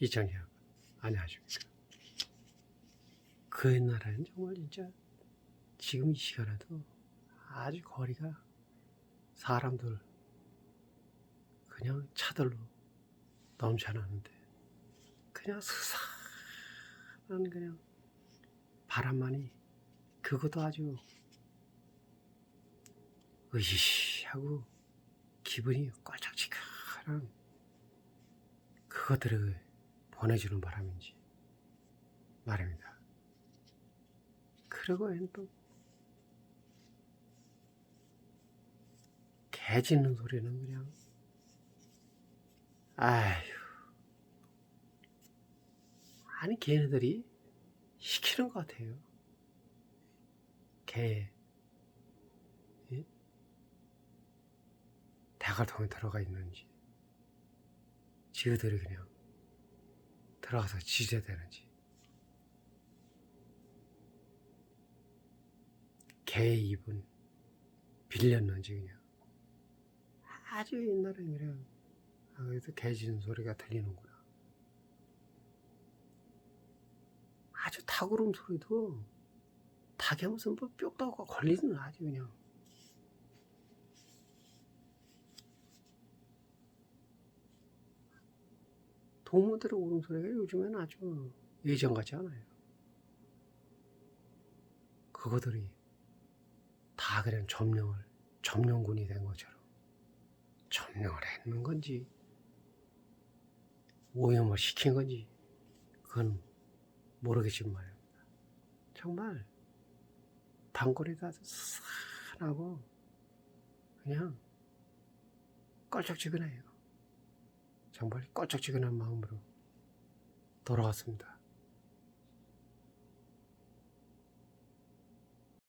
이정희하고 안녕하십니까. 그 옛날에는 정말 진짜 지금 이 시간에도 아주 거리가 사람들 그냥 차들로 넘쳐나는데 그냥 스산한 그냥 바람만이 그것도 아주 으이하고 기분이 꼴짝지근한 그것들을 보내주는 바람인지 말입니다. 그리고 또 개 짖는 소리는 그냥 아휴 아니 걔네들이 시키는 것 같아요. 개 예? 대갈통에 들어가 있는지 지그들이 그냥 들어가서 지져야 되는지. 개의 입은 빌렸는지 그냥. 아주 옛날에 그냥 아, 그래도 개 짖는 소리가 들리는구나. 아주 탁구름 소리도 닭이 무슨 뭐 뼈다가 걸리는 아주 그냥 동물들의 울음소리가 요즘에는 아주 예전 같지 않아요. 그거들이 다 그냥 점령을, 점령군이 된 것처럼 점령을 했는 건지, 오염을 시킨 건지, 그건 모르겠지만 말입니다. 정말 아주 산하고 그냥 껄쩍지근해요. 정말 껄쩍지근한 마음으로 돌아왔습니다.